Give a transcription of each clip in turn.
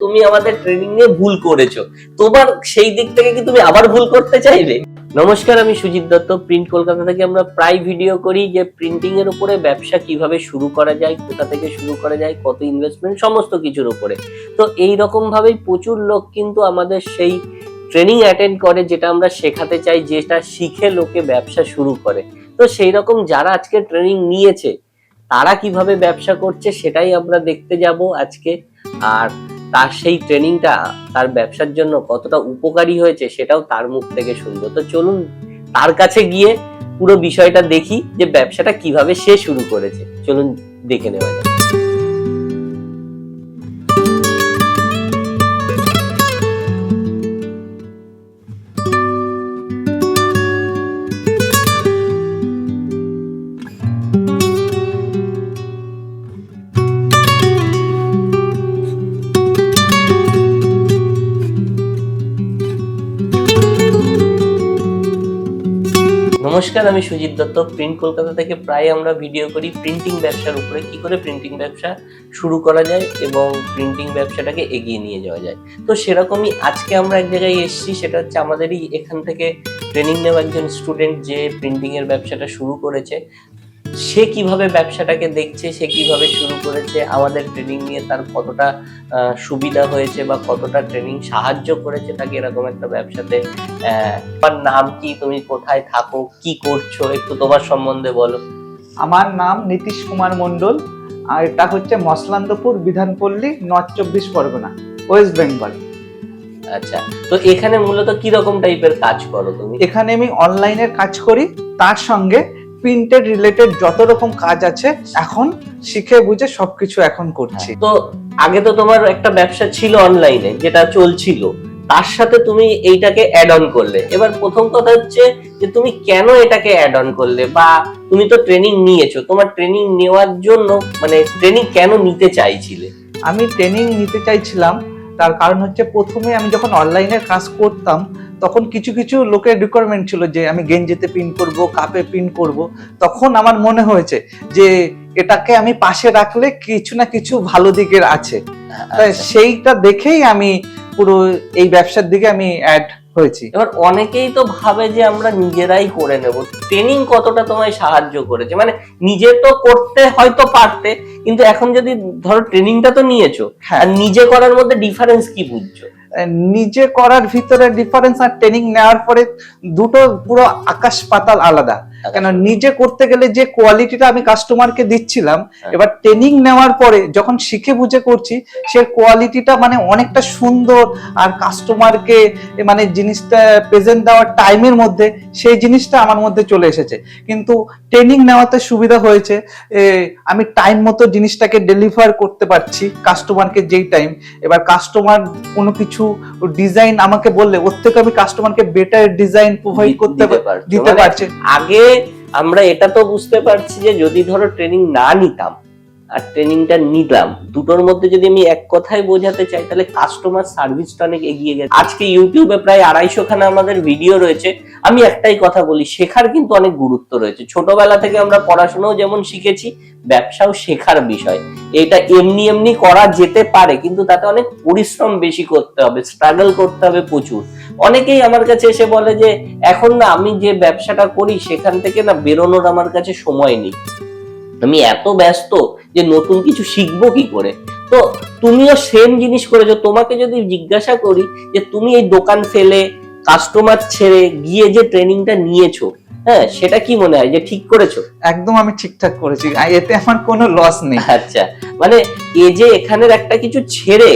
তুমি আমাদের ট্রেনিং নিয়ে ভুল করেছ। তোমার সেই দিক থেকে কি তুমি আবার ভুল করতে চাইবে নমস্কার, আমি সুজিত দত্ত। প্রিন্ট কলকাতা থেকে আমরা প্রায় ভিডিও করি যে প্রিন্টিং এর উপরে ব্যবসা কীভাবে শুরু করা যায়, কোথা থেকে শুরু করা যায়, কত ইনভেস্টমেন্ট সমস্ত কিছুর উপরে। তো এই রকম ভাবেই প্রচুর লোক কিন্তু আমাদের সেই ট্রেনিং অ্যাটেন্ড করে যেটা আমরা শেখাতে চাই, যেটা শিখে লোকে ব্যবসা শুরু করে। তো সেই রকম যারা আজকে ট্রেনিং নিয়েছে, তারা কীভাবে ব্যবসা করছে সেটাই আমরা দেখতে যাব আজকে। আর তার সেই ট্রেনিংটা তার ব্যবসার জন্য কতটা উপকারী হয়েছে সেটাও তার মুখ থেকে শুনব। তো চলুন তার কাছে গিয়ে পুরো বিষয়টা দেখি যে ব্যবসাটা কীভাবে সে শুরু করেছে। চলুন দেখে নেওয়া যাক। নমস্কার, আমি সুজিত দত্ত। প্রিন্ট কলকাতা থেকে প্রায় আমরা ভিডিও করি প্রিন্টিং ব্যবসার উপরে। কি করে প্রিন্টিং ব্যবসা শুরু করা যায় এবং প্রিন্টিং ব্যবসাটাকে এগিয়ে নিয়ে যাওয়া যায়? তো সেরকমই আজকে আমরা এক জায়গায় এসেছি, সেটা হচ্ছে আমাদেরই এখান থেকে ট্রেনিং নেওয়া একজন স্টুডেন্ট যে প্রিন্টিংয়ের ব্যবসাটা শুরু করেছে। সে কীভাবে ব্যবসাটাকে দেখছে সে কীভাবে শুরু করেছে আমাদের ট্রেনিং নিয়ে তার কতটা সুবিধা হয়েছে বা কতটা ট্রেনিং সাহায্য করেছে তাকে এরকম একটা ব্যবসাতে তোমার নাম কি তুমি কোথায় থাকো কি করছ একটু তোমার সম্বন্ধে বলো। আমার নাম নীতিশ কুমার মণ্ডল আর এটা হচ্ছে মসলান্দপুর বিধানপল্লী নর্থ চব্বিশ পরগনা ওয়েস্ট বেঙ্গল আচ্ছা তো এখানে মূলত কি রকম টাইপের কাজ করো তুমি? এখানে আমি অনলাইনের কাজ করি তার সঙ্গে প্রিন্টেড রিলেটেড যত রকম কাজ আছে এখন শিখে বুঝে সবকিছু এখন করছি। তো আগে তো তোমার একটা ব্যবসা ছিল অনলাইনে যেটা চলছিল। তার সাথে তুমি এইটাকে অ্যাড অন করলে। এবার প্রথম কথা হচ্ছে যে তুমি কেন এটাকে অ্যাড অন করলে? বা তুমি তো ট্রেনিং নিয়েছো তোমার ট্রেনিং নেওয়ার জন্য মানে ট্রেনিং কেন নিতে চাইছিলে? আমি ট্রেনিং নিতে চাইছিলাম তার কারণ হচ্ছে প্রথমে আমি যখন অনলাইনে কাজ করতাম তখন কিছু কিছু লোকের রিকোয়ারমেন্ট ছিল যে আমি গেঞ্জিতে প্রিন্ট করব কাপে প্রিন্ট করব তখন আমার মনে হয়েছে যে এটাকে আমি পাশে রাখলে কিছু না কিছু ভালো দিকের আছে তাই আচ্ছা। সেইটা দেখেই আমি পুরো এই ব্যবসার দিকে আমি অ্যাড হয়েছি। এবার অনেকেই তো ভাবে যে আমরা নিজেরাই করে নেব। ট্রেনিং কতটা তোমায় সাহায্য করেছে? মানে নিজে তো করতে হয়তো পারতে কিন্তু এখন যদি ধরো ট্রেনিংটা তো নিয়েছো হ্যাঁ। আর নিজে করার মধ্যে ডিফারেন্স কি বুঝছ? নিজে করার ভিতরে ডিফারেন্স আর ট্রেনিং নেওয়ার পরে দুটো পুরো আকাশ পাতাল আলাদা। কেন নিজে করতে গেলে যে কোয়ালিটিটা আমি কাস্টমারকে দিচ্ছিলাম হ্যাঁ। এবার ট্রেনিং নেওয়ার পরে যখন শিখে বুঝে করছি সে কোয়ালিটিটা মানে অনেকটা সুন্দর আর কাস্টমারকে মানে জিনিসটা প্রেজেন্ট দেওয়ার টাইমের মধ্যে সেই জিনিসটা আমার মধ্যে চলে এসেছে কিন্তু ট্রেনিং নেওয়াতে সুবিধা হয়েছে আমি টাইম মতো জিনিসটাকে ডেলিভার করতে পারছি কাস্টমারকে যেই টাইম এবার কাস্টমার কোনো কিছু ডিজাইন আমাকে বললে ওর থেকে আমি কাস্টমারকে বেটার ডিজাইন প্রোভাইড করতে দিতে। মানে পারছি আগে আমরা এটা তো বুঝতে পারছি যে যদি ধরো ট্রেনিং না নিতাম, আর ট্রেনিংটা নিলাম, দুটোর মধ্যে যদি আমি এক কথায় বোঝাতে চাই, তাহলে কাস্টমার সার্ভিসটা অনেক এগিয়ে গেছে। আজকে ইউটিউবে প্রায় আড়াইশো খানা আমাদের ভিডিও রয়েছে। আমি একটাই কথা বলি, শেখার কিন্তু অনেক গুরুত্ব রয়েছে। ছোটবেলা থেকে আমরা পড়াশোনাও যেমন শিখেছি, ব্যবসাও শেখার বিষয়। এটা এমনি এমনি করা যেতে পারে, কিন্তু তাতে অনেক পরিশ্রম বেশি করতে হবে স্ট্রাগল করতে হবে প্রচুর। অনেকেই আমার কাছে এসে বলে যে এখন না আমি যে ব্যবসাটা করি সেখান থেকে না বেরোনোর আমার কাছে সময় নেই। আমি এত ব্যস্ত যে নতুন কিছু শিখব কি করে? তো তুমিও সেম জিনিস করেছ। তোমাকে যদি জিজ্ঞাসা করি যে তুমি এই দোকান ফেলে কাস্টমার ছেড়ে গিয়ে যে ট্রেনিংটা নিয়েছো হ্যাঁ সেটা কি মনে হয় যে ঠিক করেছ? একদম আমি ঠিকঠাক করেছি। এতে আমার কোনো লস নেই। আচ্ছা মানে এ যে এখানের একটা কিছু ছেড়ে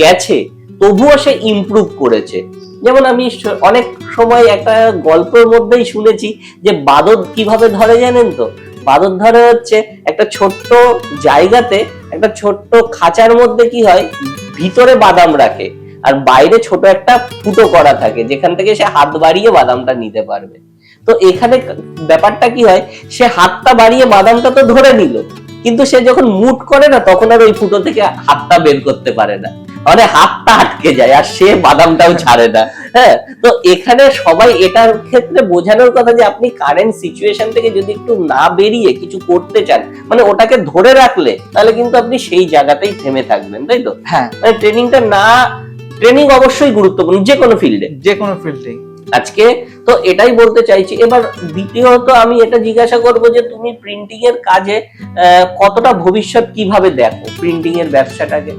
গেছে তবুও সে ইমপ্রুভ করেছে। যেমন আমি অনেক সময় একটা গল্পের মধ্যেই শুনেছি যে বাদর কীভাবে ধরে জানেন তো? বাদর ধরে হচ্ছে একটা ছোট্ট জায়গাতে একটা ছোট্ট খাঁচার মধ্যে কি হয়? ভিতরে বাদাম রাখে। আর বাইরে ছোট একটা ফুটো করা থাকে, যেখান থেকে সে হাত বাড়িয়ে বাদামটা নিতে পারবে। তো এখানে ব্যাপারটা কি হয়? সে হাতটা বাড়িয়ে বাদামটা তো ধরে নিল, কিন্তু সে যখন মুট করে না, তখন আর ওই ফুটো থেকে হাতটা বের করতে পারে না। মানে হাতটা আটকে যায় আর সে বাদামটাও ছাড়ে না। হ্যাঁ তো এখানে সবাই এটার ক্ষেত্রে বোঝানোর কথা যে আপনি কারেন্ট সিচুয়েশন থেকে যদি একটু না বেরিয়ে কিছু করতে চান মানে ওটাকে ধরে রাখলে তাহলে কিন্তু আপনি সেই জায়গাতেই থেমে থাকবেন তাই তো? হ্যাঁ। মানে ট্রেনিংটা না ট্রেনিং অবশ্যই গুরুত্বপূর্ণ যে কোনো ফিল্ডে যে কোনো ফিল্ডে আজকে তো এটাই বলতে চাইছি এবার দ্বিতীয়ত আমি এটা জিজ্ঞাসা করব যে তুমি প্রিন্টিং এর কাজে আহ, কতটা ভবিষ্যৎ কীভাবে দেখো প্রিন্টিং এর ব্যবসাটাকে?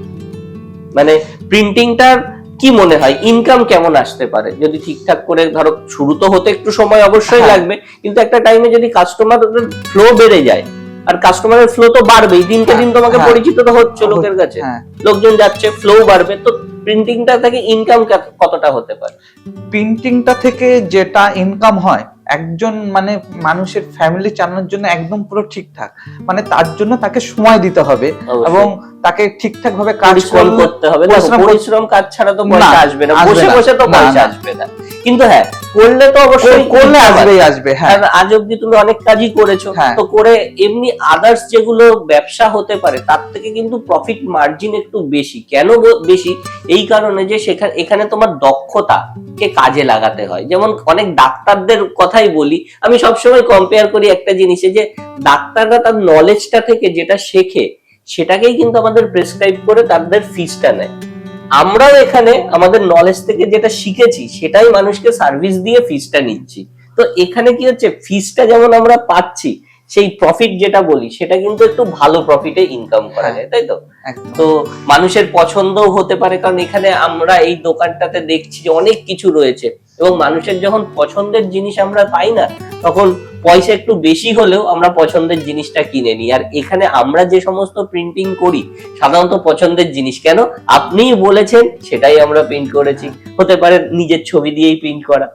মানে প্রিন্টিংটার কি মনে হয়? ইনকাম কেমন আসতে পারে? যদি ঠিকঠাক করে ধরো শুরু তো হতে একটু সময় অবশ্যই হ্যাঁ। লাগবে কিন্তু একটা টাইমে যদি কাস্টমার ফ্লো বেড়ে যায় আর কাস্টমারের ফ্লো তো বাড়বেই দিনকে দিন তোমাকে হ্যাঁ। পরিচিত তো হচ্ছে লোকের কাছে। হ্যাঁ। লোকজন যাচ্ছে ফ্লো বাড়বে তো প্রিন্টিংটা থেকে ইনকাম কতটা হতে পারে? প্রিন্টিংটা থেকে যেটা ইনকাম হয় একজন মানে মানুষের ফ্যামিলি চালানোর জন্য একদম পুরো ঠিকঠাক। মানে তার জন্য তাকে সময় দিতে হবে এবং তাকে ঠিকঠাক ভাবে কাজ করতে হবে। পরিশ্রম কাজ ছাড়া তো পয়সা আসবে না। বসে বসে তো পয়সা আসবে না। কিন্তু হ্যাঁ করলে তো অবশ্যই করলে আসবেই আসবে হ্যাঁ। আজ অব্দি তুমি অনেক কাজই করেছ হ্যাঁ। তো করে এমনি আদার্স যেগুলো ব্যবসা হতে পারে তার থেকে কিন্তু প্রফিট মার্জিন একটু বেশি। কেন বেশি? এই কারণে যে সেখানে এখানে তোমার দক্ষতা কে কাজে লাগাতে হয়। যেমন অনেক ডাক্তারদের কথাই বলি আমি সবসময় কম্পেয়ার করি একটা জিনিসে যে ডাক্তাররা তার নলেজটা থেকে যেটা শেখে সেটাকেই কিন্তু আমাদের প্রেসক্রাইব করে তাদের ফিসটা নেয়। আমরাও এখানে আমাদের নলেজ থেকে যেটা শিখেছি, সেটাই মানুষকে সার্ভিস দিয়ে ফিসটা নিচ্ছি। তো এখানে কি হচ্ছে? ফিসটা যেমন আমরা পাচ্ছি সেই প্রফিট যেটা বলি সেটা কিন্তু একটু ভালো প্রফিটে ইনকাম করা যায় তাই তো? তো মানুষের পছন্দও হতে পারে কারণ এখানে আমরা এই দোকানটাতে দেখছি যে অনেক কিছু রয়েছে এবং মানুষের যখন পছন্দের জিনিস আমরা পাই না তখন পয়সা একটু বেশি হলেও আমরা পছন্দের জিনিসটা কিনে নিই। আর এখানে আমরা যে সমস্ত প্রিন্টিং করি সাধারণত পছন্দের জিনিস কেন? আপনিই বলেছেন সেটাই আমরা প্রিন্ট করেছি। হতে পারে নিজের ছবি দিয়েই প্রিন্ট করা।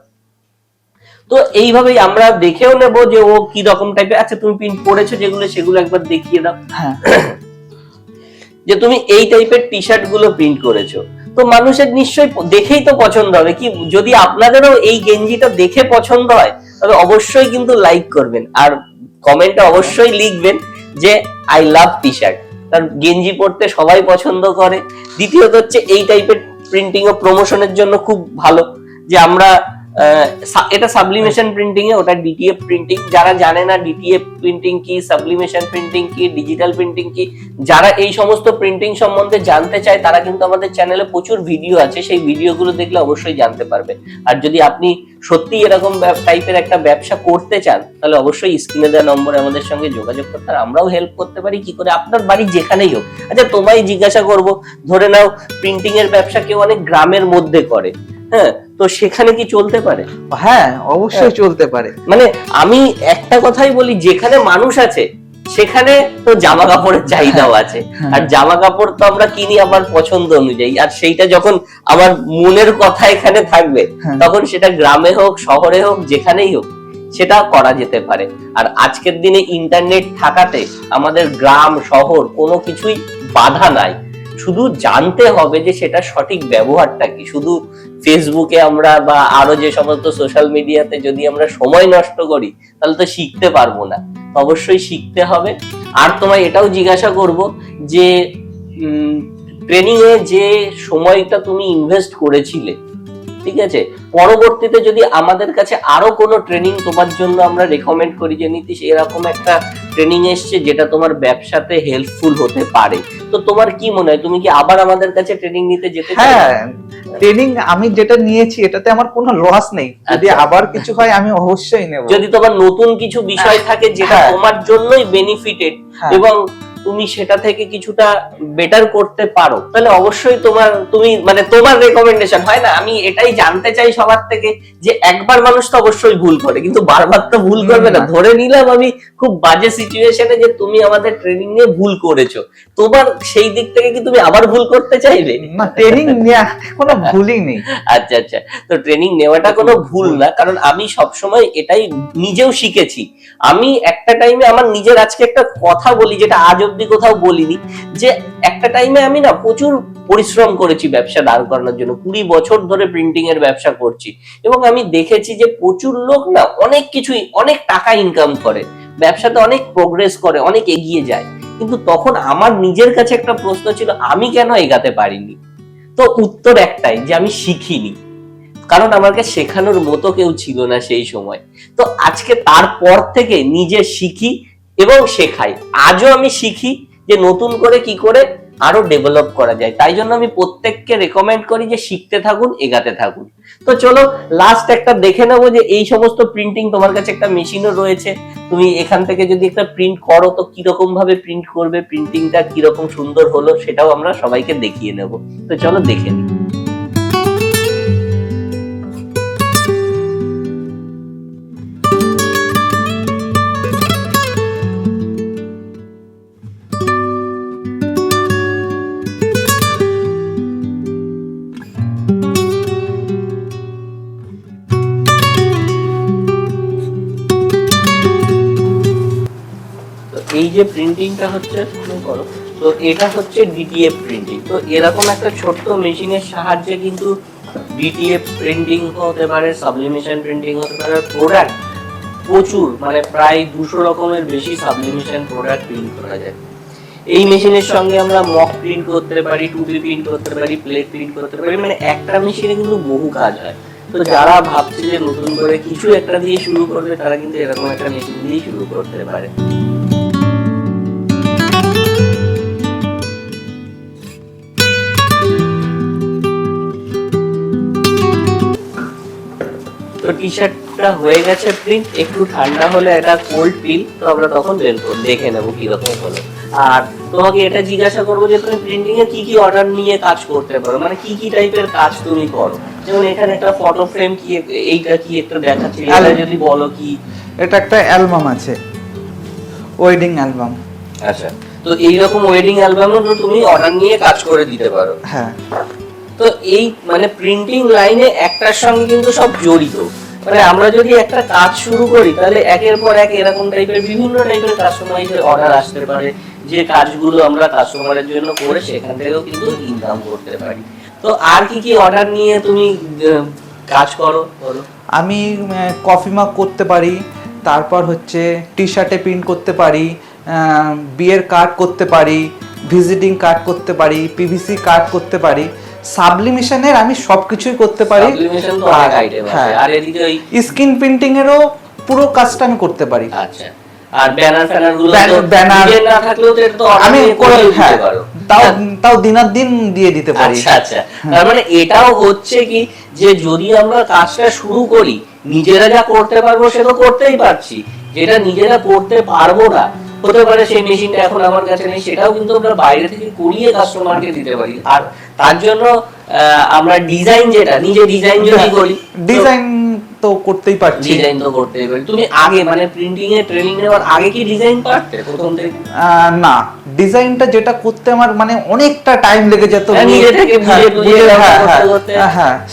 তো এইভাবেই আমরা দেখেও নেব যে ও কি রকম টাইপের আচ্ছা তুমি প্রিন্ট করেছ যেগুলো সেগুলো একবার দেখিয়ে দাও। হ্যাঁ। যে তুমি এই টাইপের টি শার্টগুলো প্রিন্ট করেছ। তো মানুষের নিশ্চয়ই দেখেই তো পছন্দ হবে। কি যদি আপনাদেরও এই গেঞ্জিটা দেখে পছন্দ হয় তবে অবশ্যই কিন্তু লাইক করবেন। আর কমেন্টে অবশ্যই লিখবেন যে আই লাভ টি শার্ট তার গেঞ্জি পরতে সবাই পছন্দ করে। দ্বিতীয়ত হচ্ছে এই টাইপের প্রিন্টিং ও প্রমোশনের জন্য খুব ভালো। যে আমরা এটা সাবলিমেশন প্রিন্টিং এ ওটা ডিটিএফ প্রিন্টিং যারা জানে না ডিটিএফ প্রিন্টিং কি সাবলিমেশন প্রিন্টিং কি ডিজিটাল প্রিন্টিং কি যারা এই সমস্ত প্রিন্টিং সম্বন্ধে জানতে চায় তারা কিন্তু আমাদের চ্যানেলে প্রচুর ভিডিও আছে। সেই ভিডিওগুলো দেখলে অবশ্যই জানতে পারবে। আর যদি আপনি সত্যি এরকম টাইপের একটা ব্যবসা করতে চান তাহলে অবশ্যই স্ক্রিনে দেওয়া নম্বরে আমাদের সঙ্গে যোগাযোগ করতে আর আমরাও হেল্প করতে পারি কি করে? আপনার বাড়ি যেখানেই হোক। আচ্ছা তোমায় জিজ্ঞাসা করব ধরে নাও প্রিন্টিং এর ব্যবসা কেউ অনেক গ্রামের মধ্যে করে। হ্যাঁ তো সেখানে কি চলতে পারে? হ্যাঁ অবশ্যই চলতে পারে। মানে আমি একটা কথাই বলি যেখানে মানুষ আছে সেখানে তো জামা কাপড়ের চাহিদাও আছে। হ্যাঁ। আর জামা কাপড় তো আমরা কিনি আমার পছন্দ অনুযায়ী। আর সেইটা যখন আমার মনের কথা এখানে থাকবে হ্যাঁ। তখন সেটা গ্রামে হোক শহরে হোক যেখানেই হোক সেটা করা যেতে পারে। আর আজকের দিনে ইন্টারনেট থাকাতে আমাদের গ্রাম শহর কোনো কিছুই বাধা নাই। শুধু জানতে হবে যে সেটা সঠিক ব্যবহারটা কি। শুধু ফেসবুকে আমরা বা আরও যে সমস্ত সোশ্যাল মিডিয়াতে যদি আমরা সময় নষ্ট করি, তাহলে তো শিখতে পারব না। অবশ্যই শিখতে হবে। আর তোমায় এটাও জিজ্ঞাসা করব যে ট্রেনিং এ যে সময়টা তুমি ইনভেস্ট করেছিলে, ঠিক আছে? পরবর্তীতে যদি আমাদের কাছে আরও কোনো ট্রেনিং তোমার জন্য আমরা রেকমেন্ড করি যে, নীতিশ, এরকম একটা ট্রেনিং এসছে যেটা তোমার ব্যবসাতে হেল্পফুল হতে পারে তো তোমার কি মনে হয় তুমি কি আবার আমাদের কাছে ট্রেনিং নিতে যেতে চাও হ্যাঁ ট্রেনিং আমি যেটা নিয়েছি এটাতে আমার কোনো লস নেই যদি আচ্ছা। আবার কিছু হয় আমি অবশ্যই নেব যদি তোমার নতুন কিছু বিষয় থাকে যেটা হ্যাঁ। তোমার জন্যই বেনিফিটেড হ্যাঁ। এবং তুমি সেটা থেকে কিছুটা বেটার করতে পারো। তাহলে অবশ্যই তোমার তুমি মানে তোমার রেকমেন্ডেশন হয় না? আমি এটাই জানতে চাই সবার থেকে যে একবার মানুষ তো অবশ্যই ভুল করে কিন্তু বারবার তো ভুল করবে না। ধরে নিলাম আমি খুব বাজে সিচুয়েশনে যে তুমি আমাদের ট্রেনিং নিয়ে ভুল করেছ। তোমার সেই দিক থেকে কি তুমি আবার ভুল করতে চাইবে? না ট্রেনিং নেওয়া কোনো ভুলই নেই। আচ্ছা আচ্ছা। তো ট্রেনিং নেওয়াটা কোনো ভুল না কারণ আমি সবসময় এটাই নিজেও শিখেছি। আমি একটা টাইমে আমার নিজের আজকে একটা কথা বলি যেটা আজ অব্দি কোথাও বলিনি যে একটা টাইমে আমি না প্রচুর পরিশ্রম করেছি ব্যবসা দাঁড় করানোর জন্য। কুড়ি বছর ধরে প্রিন্টিং এর ব্যবসা করছি এবং আমি দেখেছি যে প্রচুর লোক না অনেক কিছুই, অনেক টাকা ইনকাম করে। ব্যবসাতে অনেক প্রোগ্রেস করে, অনেক এগিয়ে যায়। কিন্তু তখন আমার নিজের কাছে একটা প্রশ্ন ছিল, আমি কেন এগাতে পারিনি? তো উত্তর একটাই, যে আমি শিখিনি। কারণ আমাকে শেখানোর মতো কেউ ছিল না সেই সময়। তো আজকে তারপর থেকে নিজে শিখি এবং শেখাই। আজও আমি শিখি যে নতুন করে কি করে আরও ডেভেলপ করা যায়। তাই জন্য আমি প্রত্যেককে রেকমেন্ড করি যে শিখতে থাকুন, এগাতে থাকুন। তো চলো লাস্ট একটা দেখে নেব যে এই সমস্ত প্রিন্টিং তোমার কাছে একটা মেশিনও রয়েছে। তুমি এখান থেকে যদি একটা প্রিন্ট করো, তো কীরকম ভাবে প্রিন্ট করবে? প্রিন্টিংটা কীরকম সুন্দর হলো, সেটাও আমরা সবাইকে দেখিয়ে নেব। তো চলো দেখে নিই। যে প্রিন্টিংটা হচ্ছে করো। তো এটা হচ্ছে ডিটিএফ প্রিন্টিং তো এরকম একটা ছোট্ট মেশিনের সাহায্যে কিন্তু ডিটিএফ প্রিন্টিং হতে পারে সাবলিমেশন প্রিন্টিং হতে পারে প্রোডাক্ট প্রচুর মানে প্রায় দুশো রকমের বেশি সাবলিমেশন প্রোডাক্ট প্রিন্ট করা যায়। এই মেশিনের সঙ্গে আমরা মক প্রিন্ট করতে পারি টুপি প্রিন্ট করতে পারি প্লেট প্রিন্ট করতে পারি মানে একটা মেশিনে কিন্তু বহু কাজ হয়। তো যারা ভাবছে যে নতুন করে কিছু একটা দিয়ে শুরু করবে, তারা কিন্তু এরকম একটা মেশিন দিয়েই শুরু করতে পারে। তো টি শার্টটা হয়ে গেছে প্রিন্ট একটু ঠান্ডা হলে এটা কোল্ড পিল তো আমরা তখন বের করে দেখে নেব কীরকম হলো। আর তোমাকে এটা জিজ্ঞাসা করব যে তুমি প্রিন্টিং এ কি কি অর্ডার নিয়ে কাজ করতে পারো? মানে কি কি টাইপের কাজ তুমি করো? যেমন এখানে একটা ফটো ফ্রেম কি এইটা কি একটা দেখাচ্ছি এটা যদি বলো কি? এটা একটা অ্যালবাম আছে। ওয়েডিং অ্যালবাম আচ্ছা। তো এইরকম ওয়েডিং অ্যালবামও তুমি অর্ডার নিয়ে কাজ করে দিতে পারো। হ্যাঁ। তো এই মানে প্রিন্টিং লাইনে একটার সঙ্গে কিন্তু সব জড়িত। মানে আমরা যদি একটা কাজ শুরু করি, তাহলে একের পর এক এরকম টাইপের বিভিন্ন টাইপের কাস্টমাইজের অর্ডার আসতে পারে, যে কাজগুলো আমরা কাস্টমারের জন্য করে সেখান থেকেও কিন্তু ইনকাম করতে পারি। তো আর কি কি অর্ডার নিয়ে তুমি কাজ করো, বলো? আমি কফি মাগ করতে পারি, তারপর হচ্ছে টি শার্টে প্রিন্ট করতে পারি বিয়ের কার্ড করতে পারি ভিজিটিং কার্ড করতে পারি পিভিসি কার্ড করতে পারি। সাবলিমেশনের আমি সব কিছুই করতে পারি। আর- হ্যাঁ। এদিকে ওই প্রিন্টিং এরও পুরো কাজটা আমি করতে পারি। আচ্ছা। আর ব্যানার ফ্যানারগুলো ব্যানার- না থাকলেও তো এটা তো আমি করে দিতে হ্যাঁ পারো। তাও হ্যাঁ। তাও দিনার দিন দিয়ে দিতে পারি। আচ্ছা আচ্ছা। তার মানে এটাও হচ্ছে কি যে যদি আমরা কাজটা শুরু করি নিজেরা যা করতে পারব সে তো করতেই পারছি। যেটা নিজেরা করতে পারব না হতে পারে সেই মেশিনটা এখন আমার কাছে নেই সেটাও কিন্তু আমরা বাইরে থেকে করিয়ে কাস্টমারকে দিতে পারি। আর তার জন্য আমরা ডিজাইন যেটা নিজে ডিজাইন যদি করি ডিজাইন তো করতেই পারছি। ডিজাইন তো করতেই পারি। তুমি আগে মানে প্রিন্টিং এ ট্রেনিং নেওয়ার আগে কি ডিজাইন পারতে প্রথম থেকে? না। ডিজাইনটা যেটা করতে আমার মানে অনেকটা টাইম লেগে যেত। হ্যাঁ, হ্যাঁ, হ্যাঁ, করতে করতে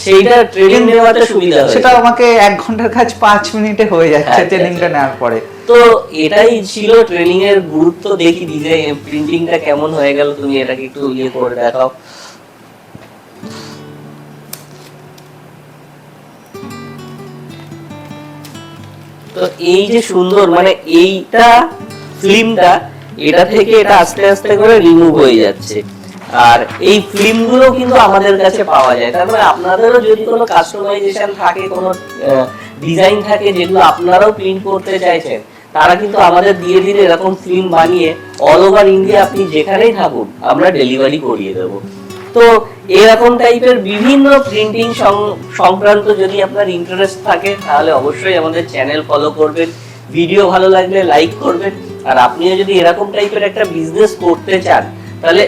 সেইটা ট্রেনিং নেওয়াতে সুবিধা সেটা আমাকে এক ঘণ্টার কাজ পাঁচ মিনিটে হয়ে যাচ্ছে আচ্ছা, ট্রেনিংটা আচ্ছা। নেওয়ার পরে। তো এটাই ছিল ট্রেনিং এর গুরুত্ব দেখি ডিজাইন প্রিন্টিংটা কেমন হয়ে গেল তুমি এটাকে একটু ইয়ে করে দেখাও। তো এই যে সুন্দর মানে এইটা ফিল্মটা এটা থেকে এটা আস্তে আস্তে করে রিমুভ হয়ে যাচ্ছে। আর এই ফিল্মগুলো কিন্তু আমাদের কাছে পাওয়া যায়। তার মানে আপনাদেরও যদি কোনো কাস্টমাইজেশন থাকে, কোনো ডিজাইন থাকে যেগুলো আপনারাও প্রিন্ট করতে চাইছেন, তারা কিন্তু আমাদের দিয়ে দিলে এরকম ফিল্ম বানিয়ে অল ওভার ইন্ডিয়া আপনি যেখানেই থাকুন, আমরা ডেলিভারি করিয়ে দেবো। তো এরকম টাইপের বিভিন্ন প্রিন্টিং সংক্রান্ত যদি আপনার ইন্টারেস্ট থাকে, তাহলে অবশ্যই আমাদের চ্যানেল ফলো করবেন। ভিডিও ভালো লাগলে লাইক করবেন। আর আপনিও যদি এরকম টাইপের একটা বিজনেস করতে চান, তাহলে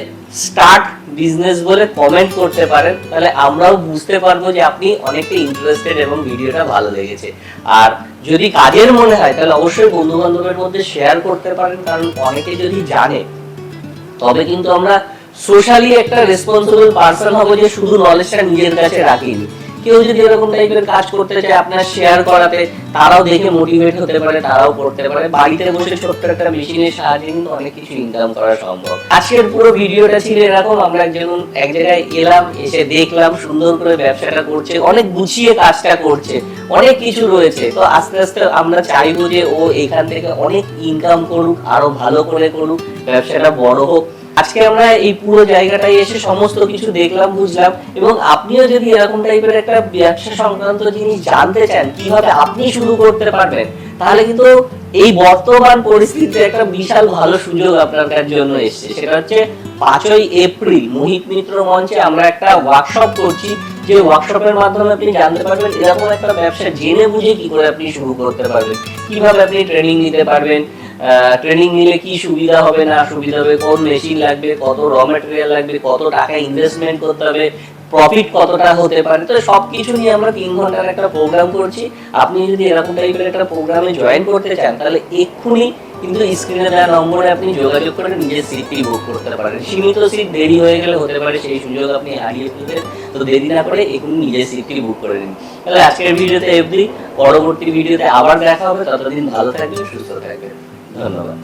স্টার্ট বিজনেস বলে কমেন্ট করতে পারেন। তাহলে আমরাও বুঝতে পারব যে আপনি অনেকটা ইন্টারেস্টেড এবং ভিডিওটা ভালো লেগেছে। আর যদি কাজের মনে হয়, তাহলে অবশ্যই বন্ধু বান্ধবের মধ্যে শেয়ার করতে পারেন, কারণ অনেকে যদি জানে, তবে কিন্তু আমরা সোশ্যালি একটা রেসপন্সিবল পার্সন হব যে শুধু নলেজটা নিজের কাছে রাখিনি। কেউ যদি এরকম টাইপের কাজ করতে চায় আপনার শেয়ার করাতে, তারাও দেখে মোটিভেট হতে পারে, তারাও করতে পারে। বাড়িতে বসে ছোট্ট একটা মেশিনের সাহায্যে কিন্তু অনেক কিছু ইনকাম করা সম্ভব। আজকের পুরো ভিডিওটা ছিল এরকম, আমরা যেমন এক জায়গায় এলাম, এসে দেখলাম, সুন্দর করে ব্যবসাটা করছে, অনেক গুছিয়ে কাজটা করছে, অনেক কিছু রয়েছে। তো আস্তে আস্তে আমরা চাইব যে ও এখান থেকে অনেক ইনকাম করুক, আরও ভালো করে করুক, ব্যবসাটা বড় হোক। আজকে আমরা এই পুরো জায়গাটায় এসে সমস্ত কিছু দেখলাম, বুঝলাম এবং আপনিও যদি এরকম টাইপের একটা ব্যবসা সংক্রান্ত জিনিস জানতে চান, কীভাবে আপনি শুরু করতে পারবেন, তাহলে কিন্তু এই বর্তমান পরিস্থিতিতে একটা বিশাল ভালো সুযোগ আপনার জন্য এসেছে। সেটা হচ্ছে পাঁচই এপ্রিল, মোহিত মিত্র মঞ্চে আমরা একটা ওয়ার্কশপ করছি। যে ওয়ার্কশপের মাধ্যমে আপনি জানতে পারবেন এরকম একটা ব্যবসা জেনে বুঝে কি করে আপনি শুরু করতে পারবেন, কীভাবে আপনি ট্রেনিং নিতে পারবেন ট্রেনিং নিলে কি সুবিধা হবে, না সুবিধা হবে, কোন মেশিন লাগবে, কত র মেটেরিয়াল লাগবে, কত টাকা ইনভেস্টমেন্ট করতে হবে প্রফিট কতটা হতে পারে, তো সবকিছু নিয়ে আমরা তিন ঘণ্টার একটা প্রোগ্রাম করছি। আপনি যদি এরকম টাইপের একটা প্রোগ্রামে জয়েন করতে চান, তাহলে এক্ষুনি কিন্তু স্ক্রিনে দেওয়া নম্বরে আপনি যোগাযোগ করে নিজের সিটটি বুক করতে পারেন। সীমিত সিট দেরি হয়ে গেলে হতে পারে, সেই সুযোগ আপনি হারিয়ে ফেলবেন, তো দেরি না করে এক্ষুনি নিজের সিটটি বুক করে নিন। তাহলে আজকের ভিডিওতে এফডি পরবর্তী ভিডিওতে আবার দেখা হবে, ততদিন ভালো থাকবেন, সুস্থ থাকবেন। ধন্যবাদ।